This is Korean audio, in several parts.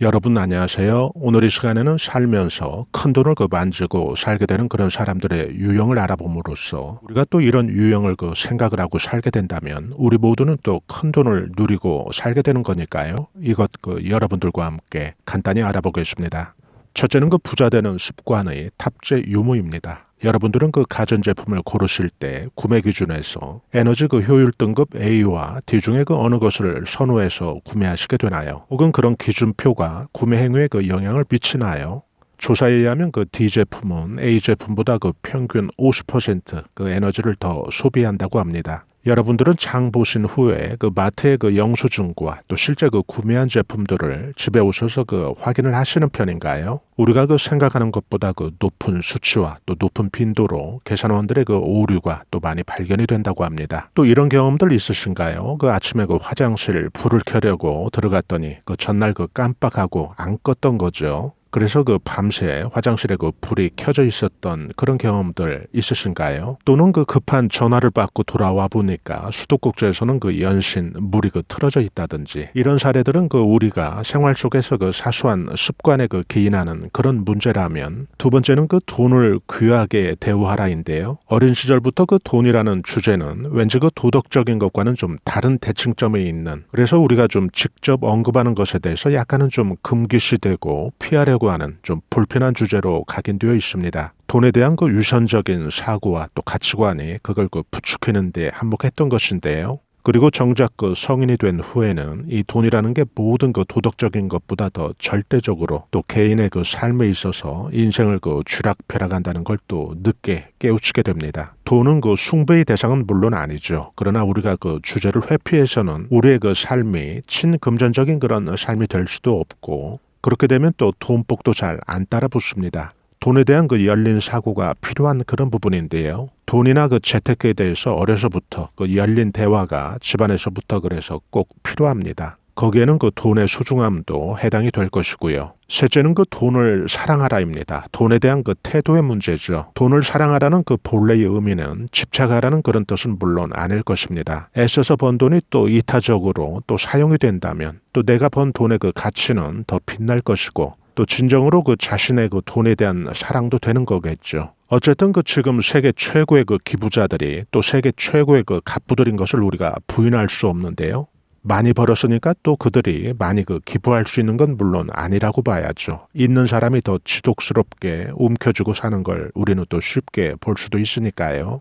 여러분 안녕하세요. 오늘 이 시간에는 살면서 큰 돈을 그 만지고 살게 되는 그런 사람들의 유형을 알아봄으로써 우리가 또 이런 유형을 그 생각을 하고 살게 된다면 우리 모두는 또 큰 돈을 누리고 살게 되는 거니까요. 이것 그 여러분들과 함께 간단히 알아보겠습니다. 첫째는 그 부자 되는 습관의 탑재 유무입니다. 여러분들은 그 가전제품을 고르실 때 구매 기준에서 에너지 그 효율 등급 A와 D 중에 그 어느 것을 선호해서 구매하시게 되나요? 혹은 그런 기준표가 구매 행위에 그 영향을 미치나요? 조사에 의하면 그 D 제품은 A 제품보다 그 평균 50%그 에너지를 더 소비한다고 합니다. 여러분들은 장 보신 후에 그 마트의 그 영수증과 또 실제 그 구매한 제품들을 집에 오셔서 그 확인을 하시는 편인가요? 우리가 그 생각하는 것보다 그 높은 수치와 또 높은 빈도로 계산원들의 그 오류가 또 많이 발견이 된다고 합니다. 또 이런 경험들 있으신가요? 그 아침에 그 화장실 불을 켜려고 들어갔더니 그 전날 그 깜빡하고 안 껐던 거죠. 그래서 그 밤새 화장실에 그 불이 켜져 있었던 그런 경험들 있으신가요? 또는 그 급한 전화를 받고 돌아와 보니까 수도꼭지에서는 그 연신 물이 그 틀어져 있다든지 이런 사례들은 그 우리가 생활 속에서 그 사소한 습관에 그 기인하는 그런 문제라면 두 번째는 그 돈을 귀하게 대우하라인데요. 어린 시절부터 그 돈이라는 주제는 왠지 그 도덕적인 것과는 좀 다른 대칭점에 있는 그래서 우리가 좀 직접 언급하는 것에 대해서 약간은 좀 금기시되고 피하려고 하는 좀 불편한 주제로 각인되어 있습니다. 돈에 대한 그 유선적인 사고와 또 가치관이 그걸 그 부추기는데 한몫했던 것인데요. 그리고 정작 그 성인이 된 후에는 이 돈이라는 게 모든 그 도덕적인 것보다 더 절대적으로 또 개인의 그 삶에 있어서 인생을 그 쥐락펴락한다는 걸 또 늦게 깨우치게 됩니다. 돈은 그 숭배의 대상은 물론 아니죠. 그러나 우리가 그 주제를 회피해서는 우리의 그 삶이 친금전적인 그런 삶이 될 수도 없고 그렇게 되면 또 돈복도 잘 안 따라 붙습니다. 돈에 대한 그 열린 사고가 필요한 그런 부분인데요. 돈이나 그 재테크에 대해서 어려서부터 그 열린 대화가 집안에서부터 그래서 꼭 필요합니다. 거기에는 그 돈의 소중함도 해당이 될 것이고요. 셋째는 그 돈을 사랑하라입니다. 돈에 대한 그 태도의 문제죠. 돈을 사랑하라는 그 본래의 의미는 집착하라는 그런 뜻은 물론 아닐 것입니다. 애써서 번 돈이 또 이타적으로 또 사용이 된다면 또 내가 번 돈의 그 가치는 더 빛날 것이고 또 진정으로 그 자신의 그 돈에 대한 사랑도 되는 거겠죠. 어쨌든 그 지금 세계 최고의 그 기부자들이 또 세계 최고의 그 갑부들인 것을 우리가 부인할 수 없는데요. 많이 벌었으니까 또 그들이 많이 그 기부할 수 있는 건 물론 아니라고 봐야죠. 있는 사람이 더 지독스럽게 움켜쥐고 사는 걸 우리는 또 쉽게 볼 수도 있으니까요.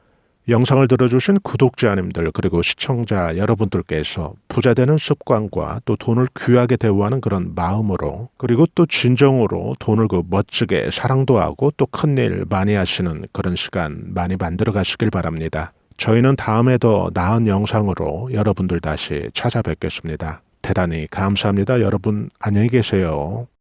영상을 들어주신 구독자님들 그리고 시청자 여러분들께서 부자 되는 습관과 또 돈을 귀하게 대우하는 그런 마음으로 그리고 또 진정으로 돈을 그 멋지게 사랑도 하고 또 큰 일 많이 하시는 그런 시간 많이 만들어 가시길 바랍니다. 저희는 다음에 더 나은 영상으로 여러분들 다시 찾아뵙겠습니다. 대단히 감사합니다. 여러분 안녕히 계세요.